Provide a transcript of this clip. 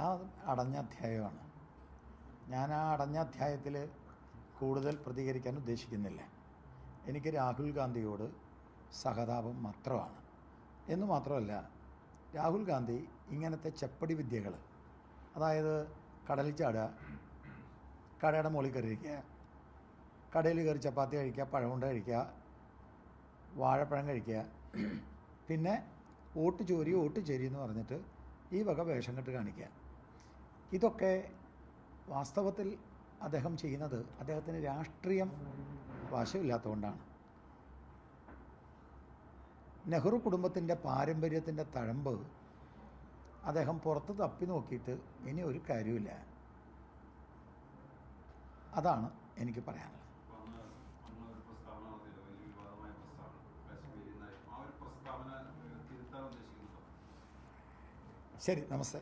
ആ അടഞ്ഞ അധ്യായമാണ്. ഞാൻ ആ അടഞ്ഞ അധ്യായത്തിൽ കൂടുതൽ പ്രതികരിക്കാൻ ഉദ്ദേശിക്കുന്നില്ല. എനിക്ക് രാഹുൽ ഗാന്ധിയോട് സഹതാപം മാത്രമാണ്. എന്ന് മാത്രമല്ല രാഹുൽ ഗാന്ധി ഇങ്ങനത്തെ ചെപ്പടി വിദ്യകൾ അതായത് കടലിൽ ചാടുക കടയുടെ മുകളിൽ കയറിയിരിക്കുക കടയിൽ കയറി ചപ്പാത്തി കഴിക്കുക പഴമുണ്ട കഴിക്കുക വാഴപ്പഴം കഴിക്കുക പിന്നെ ഓട്ട് ചോരി ഓട്ട് ചേരി എന്ന് പറഞ്ഞിട്ട് ഈ വക വേഷം കെട്ട് കാണിക്കുക. ഇതൊക്കെ വാസ്തവത്തിൽ അദ്ദേഹം ചെയ്യുന്നത് അദ്ദേഹത്തിന് രാഷ്ട്രീയം വാശമില്ലാത്തതുകൊണ്ടാണ്. നെഹ്റു കുടുംബത്തിന്റെ പാരമ്പര്യത്തിന്റെ തഴമ്പ് അദ്ദേഹം പുറത്ത് തപ്പി നോക്കിയിട്ട് ഇനി ഒരു കാര്യമില്ല അതാണ് എനിക്ക് പറയാനുള്ളത്. ശരി നമസ്തേ.